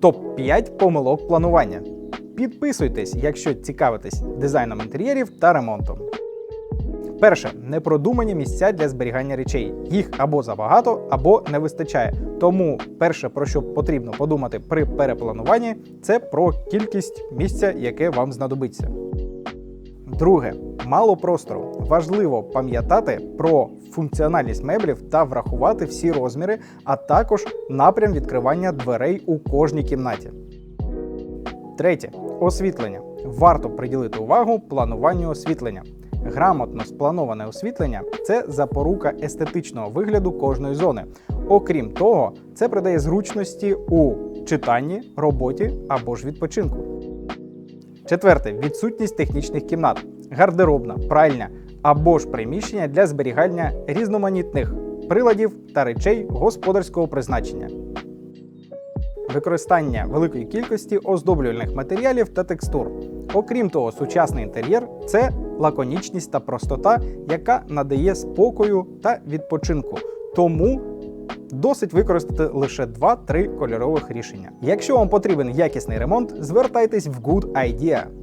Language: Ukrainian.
Топ-5 помилок планування. Підписуйтесь, якщо цікавитесь дизайном інтер'єрів та ремонтом. Перше непродумані місця для зберігання речей. Їх або забагато, або не вистачає. Тому перше, про що потрібно подумати при переплануванні, це про кількість місця, яке вам знадобиться. Друге, мало простору. Важливо пам'ятати про функціональність меблів та врахувати всі розміри, а також напрям відкривання дверей у кожній кімнаті. Третє освітлення. Варто приділити увагу плануванню освітлення. Грамотно сплановане освітлення це запорука естетичного вигляду кожної зони. Окрім того, це придає зручності у читанні, роботі або ж відпочинку. Четверте відсутність технічних кімнат, гардеробна, пральня або ж приміщення для зберігання різноманітних приладів та речей господарського призначення. Використання великої кількості оздоблювальних матеріалів та текстур. Окрім того, сучасний інтер'єр це лаконічність та простота, яка надає спокою та відпочинку. Тому досить використати лише 2-3 кольорових рішення. Якщо вам потрібен якісний ремонт, звертайтесь в Good Idea.